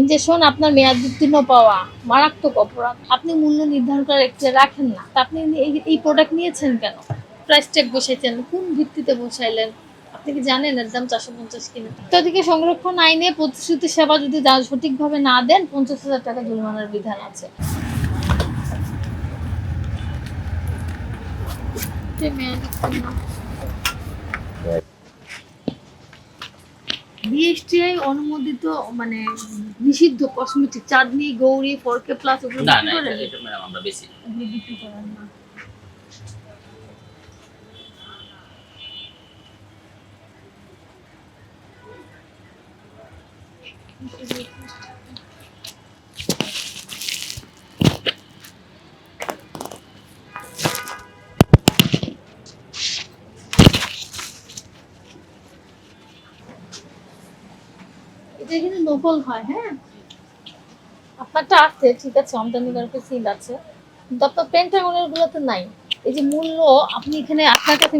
Injection আপনার মেয়াদ উত্তীর্ণ পাওয়া মারাত্মক অপরাধ। আপনি মূল্য নির্ধারণ করার একটা রাখেন না। তা আপনি এই- প্রোডাক্ট নিয়েছেন কেন? প্রাইস ট্যাগ বসাইছেন কোন ভিত্তিতে বসাইলেন? আপনি কি জানেন এর দাম চারশো পঞ্চাশ কিনা? অত্যাধিক সংরক্ষণ আইনে প্রতিশ্রুতি সেবা যদি সঠিকভাবে না দেন, পঞ্চাশ হাজার টাকা জরিমানার বিধান আছে। মেয়াদ। বিএসটিআই অনুমোদিত মানে নিষিদ্ধ কসমেটিক চাঁদনি গৌরী ফরকে প্লাস ওগুলো না না এটা এটা ম্যাডাম আমরা বেশি। বিক্রি করেন না। নকল হয় হ্যাঁ? আপনারটা আছে ঠিক আছে আমদানি করার সিল আছে। কিন্তু আপনার পেন্টাগনের গুলোতে নাই। এই যে মূল্য আপনি এখানে আপনার কাছে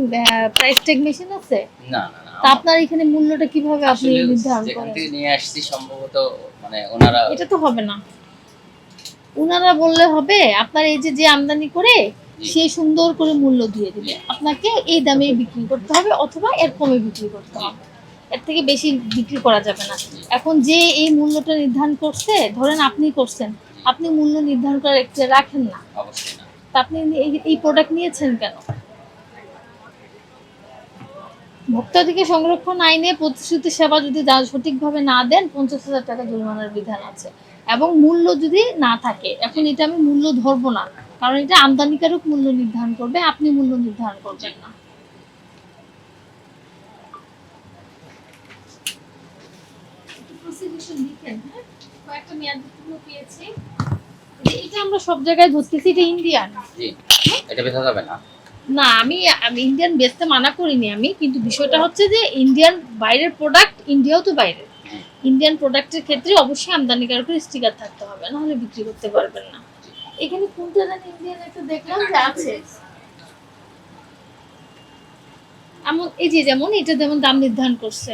প্রাইস ট্যাগ মেশিন আছে? না না তা আপনার এখানে মূল্যটা কীভাবে আপনি নির্ধারণ করেন? থেকে নিয়ে আসছি সম্ভবত মানে ওনারা এটা তো হবে না। উনারা বললে হবে আপনার এই যে যে আমদানি করে। সে সুন্দর করে মূল্য দিয়ে দিবে। আপনাকে এই দামে বিক্রি করতে হবে অথবা এর কমে বিক্রি করতে হবে। এর থেকে বেশি বিক্রি করা যাবে না। এখন যে এই মূল্যটা নির্ধারণ করছে ধরেন আপনি করছেন আপনি মূল্য নির্ধারণ করে একটা রাখেন না। তা আপনি এই- প্রোডাক্ট নিয়েছেন কেন? ভোক্তাধিকার সংরক্ষণ আইনে প্রতিশ্রুতি সেবা যদি সঠিকভাবে না দেন পঞ্চাশ হাজার টাকা জরিমানার বিধান আছে। এবং মূল্য যদি না থাকে এখন এটা আমি মূল্য ধরবো না। কারণ এটা আমদানিকারক মূল্য নির্ধারণ করবে আপনি মূল্য নির্ধারণ করবেন না। Prosecution লিখেন, হ্যাঁ? কয়েকটা মেয়াদ উত্তীর্ণ এটা আমরা সব জায়গায় ধরতেছি এটা ইন্ডিয়ান জি এটা বেচা যাবে না। না আমি আমি ইন্ডিয়ান বেচতে মানা করিনি আমি কিন্তু বিষয়টা হচ্ছে যে ইন্ডিয়ান বাইরের প্রোডাক্ট ইন্ডিয়াও তো বাইরে। ইন্ডিয়ান প্রোডাক্টের ক্ষেত্রে অবশ্যই আমদানিকারকের স্টিকার থাকতে হবে নাহলে বিক্রি করতে পারবেন না। এখানে কোনটা জানি ইন্ডিয়ান একটা দেখলাম যে আছে। এমন এই যে যেমন এটা যেমন দাম নির্ধারণ করছে।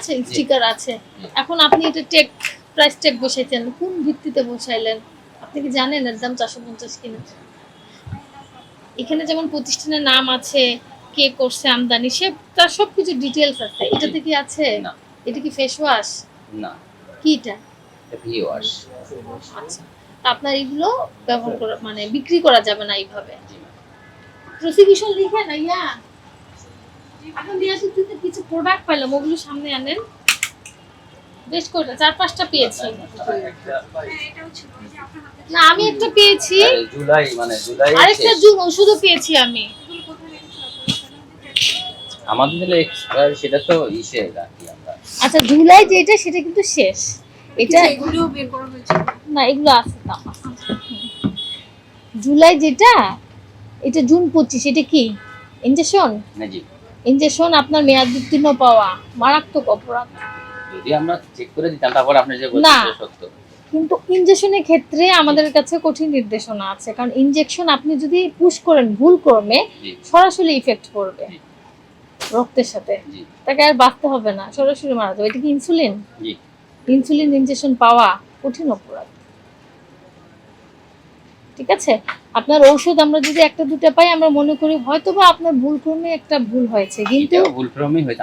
আছে স্টিকার আছে। এখন আপনি এটা টেক প্রাইস টেক বসাইছেন কোন ভিত্তিতে বসাইলেন? আপনি কি জানেন এর দাম চারশো পঞ্চাশ কিনা? এখানে যেমন প্রতিষ্ঠানের নাম আছে কে করছে আমদানি সে তার সবকিছু ডিটেলস আছে। এটাতে কি আছে? না। এটা কি ফেস ওয়াশ না। কি এটা? এটা ভি ওয়াশ আচ্ছা। আপনার এগুলো ব্যবহার করা মানে বিক্রি করা যাবে না এইভাবে। প্রসিকিউশন লিখে না ইয়া? এখন কিছু প্রোডাক্ট পেলাম ওগুলো সামনে আনেন। বেশ কয়টা চার পাঁচটা পেয়েছি। না আমি একটা পেয়েছি। জুলাই মানে জুলাই আরেকটা জুন ওষুধও পেয়েছি আমি। আমাদের দিলে এক্সপায়ার সেটা তো ইসে রাখি আমরা। আচ্ছা জুলাই যেটা সেটা কিন্তু শেষ। এটা এগুলোও বের করা হয়েছে। না এগুলো আছে তো। জুলাই যেটা এটা জুন পঁচিশ এটা কি? ইঞ্জেকশন না জি। ইঞ্জেকশন আপনার মেয়াদ উত্তীর্ণ পাওয়া মারাত্মক অপরাধ। যদি আমরা চেক করে দিতাম তারপর আপনি যে বলছেন সত্য। কিন্তু ইঞ্জেকশনের ক্ষেত্রে আমাদের কাছে কঠিন নির্দেশনা আছে কারণ ইঞ্জেকশন আপনি যদি পুশ করেন ভুল ক্রমে সরাসরি ইফেক্ট করবে রক্তের সাথে। তাকে আর বাঁচতে হবে না সরাসরি মারা যাবে। এটা কি ইনসুলিন ইনসুলিন ইনজেকশন পাওয়া কঠিন অপরাধ। ঠিক আছে? আপনার ঔষধ আমরা যদি একটা দুটো পাই আমরা মনে করি হয়তো বা আপনার ভুল ক্রমে একটা ভুল হয়েছে কিন্তু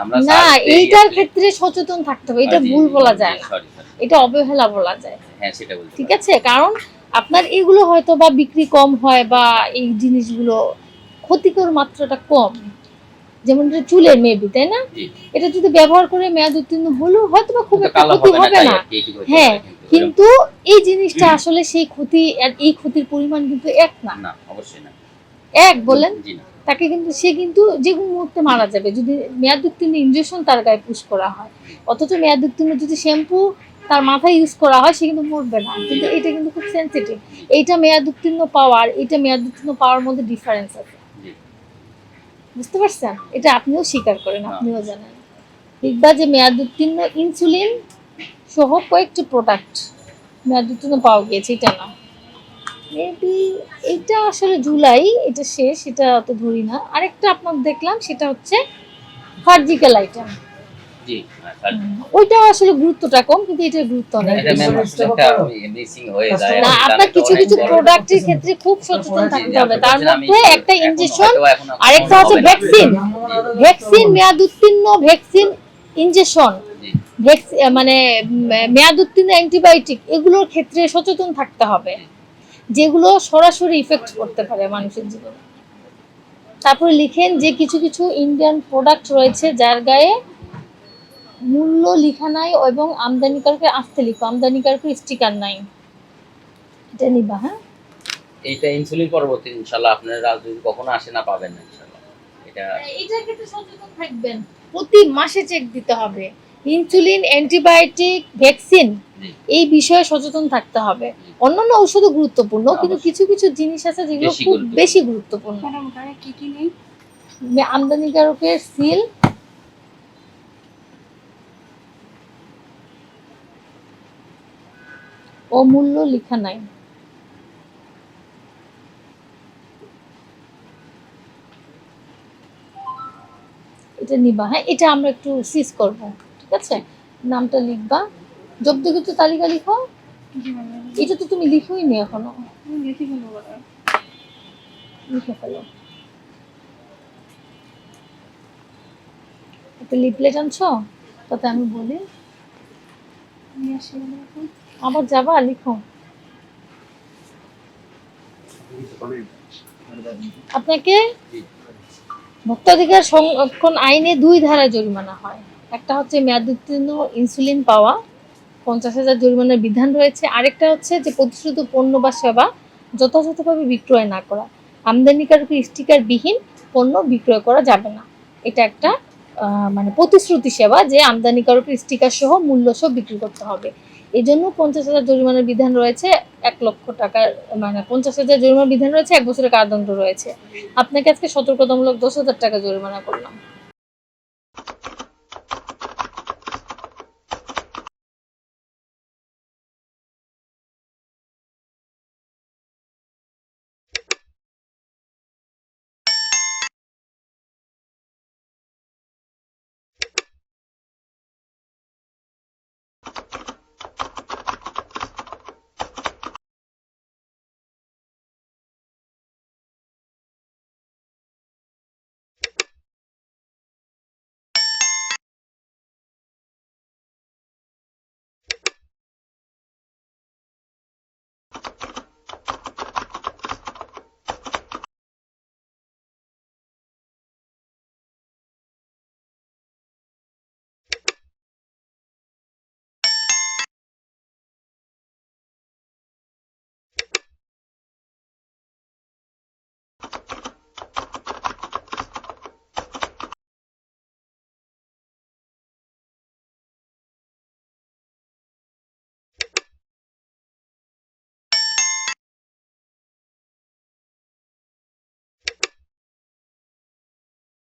আমরা না এইটার ক্ষেত্রে সচেতন থাকতে হবে এটা ভুল বলা যায় না। এটা অবহেলা বলা যায়। হ্যাঁ সেটা ঠিক আছে? কারণ আপনার এগুলো হয়তো বা বিক্রি কম হয় বা এই জিনিসগুলো ক্ষতিকর মাত্রাটা কম। যেমন এটা চুলের মেবি তাই না? এটা যদি ব্যবহার করে মেয়াদ উত্তীর্ণ হলেও হয়তো বা খুব একটা ক্ষতি হবে না হ্যাঁ, কিন্তু এই জিনিসটা আসলে সেই ক্ষতি আর এই ক্ষতির পরিমাণ কিন্তু এক না। না অবশ্যই না। এক বলেন? তাকে কিন্তু সে কিন্তু যে কোনো মুহূর্তে মারা যাবে। যদি মেয়াদ উত্তীর্ণ ইঞ্জেকশন তার গায়ে পুশ করা হয় অথচ মেয়াদ উত্তীর্ণ যদি শ্যাম্পু তার মাথায় ইউজ করা হয় সে কিন্তু মরবে না। কিন্তু এটা কিন্তু খুব সেন্সিটিভ এইটা মেয়াদ উত্তীর্ণ পাওয়ার এটা মেয়াদ উত্তীর্ণ পাওয়ার মধ্যে ডিফারেন্স আছে। জি। বুঝতে পারছেন? এটা আপনিও স্বীকার করেন আপনিও জানেন। দেখবা যে মেয়াদ উত্তীর্ণ ইনসুলিন সহ কয়েকটি প্রোডাক্ট মেয়াদ উত্তীর্ণ পাওয়া গিয়েছে এটা না। মেবি এটা আসলে জুলাই এটা শেষ এটা অত ধরি না। আরেকটা আপনার দেখলাম সেটা হচ্ছে সার্জিক্যাল আইটেম জি হ্যাঁ, ওইটা আসলে গুরুত্বটা কম কিন্তু এটার গুরুত্ব অনেক হয়ে না আপনার কিছু কিছু প্রোডাক্টের ক্ষেত্রে খুব সচেতন থাকতে হবে। তার মধ্যে একটা ইনজেকশন আরেকটা হচ্ছে ভ্যাকসিন ভ্যাকসিন মেয়াদ উত্তীর্ণ ভ্যাকসিন ইনজেকশন জি, মানে মেয়াদ উত্তীর্ণ অ্যান্টিবায়োটিক এগুলোর ক্ষেত্রে সচেতন থাকতে হবে। যেগুলো সরাসরি ইফেক্ট করতে পারে মানুষের জীবনে। তারপরে লিখেন যে কিছু কিছু ইন্ডিয়ান প্রোডাক্ট রয়েছে যার গায়ে মূল্য লিখা নাই এবং আমদানিকারকে আসতে লিখো আমদানিকারকে স্টিকার নাই। এটা নিবা হ্যাঁ? এইটা ইনসুলিন পরবর্তী ইনশাল্লাহ আপনার রাজনীতি কখনো আসে না পাবেন না ইনশাল্লাহ এটা এটার ক্ষেত্রে সচেতন থাকবেন। প্রতি মাসে চেক দিতে হবে। ইনসুলিন অ্যান্টিবায়োটিক ভ্যাকসিন এই বিষয়ে সচেতন থাকতে হবে। অন্যান্য ঔষধও গুরুত্বপূর্ণ কিন্তু কিছু কিছু জিনিস আছে যেগুলো খুব বেশি গুরুত্বপূর্ণ। ম্যাডাম গায়ে কি কি নেই? আমদানিকারকের সিল। ও মূল্য লেখা নাই। এটা নিবা হ্যাঁ এটা আমরা একটু সিজ করব। ঠিক আছে? নামটা লিখবা। জব্দকৃত তালিকা লিখো। এটা তো তুমি লিখোই নি এখনও। লিখে ফেলো। একটা লিফলেট আনছো? তাতে আমি বলি। আবার যাবা লিখো। আপনাকে ভোক্তাধিকার সংরক্ষণ আইনে দুই ধারায় জরিমানা হয়। একটা হচ্ছে মেয়াদ উত্তীর্ণ ইনসুলিন পাওয়া, পঞ্চাশ হাজার জরিমানার বিধান রয়েছে। আরেকটা হচ্ছে যে প্রতিশ্রুত পণ্য বা সেবা যথাযথভাবে বিক্রয় না করা। আমদানিকারকে স্টিকার বিহীন পণ্য বিক্রয় করা যাবে না। এটা একটা মানে প্রতিশ্রুতি সেবা যে আমদানিকারকের স্টিকার সহ মূল্য সহ বিক্রি করতে হবে। এই জন্য পঞ্চাশ হাজার জরিমানার বিধান রয়েছে, এক লক্ষ টাকার মানে পঞ্চাশ হাজার জরিমানার বিধান রয়েছে, এক বছরের কারাদণ্ড রয়েছে। আপনাকে আজকে সতর্কতামূলক দশ হাজার টাকা জরিমানা করলাম।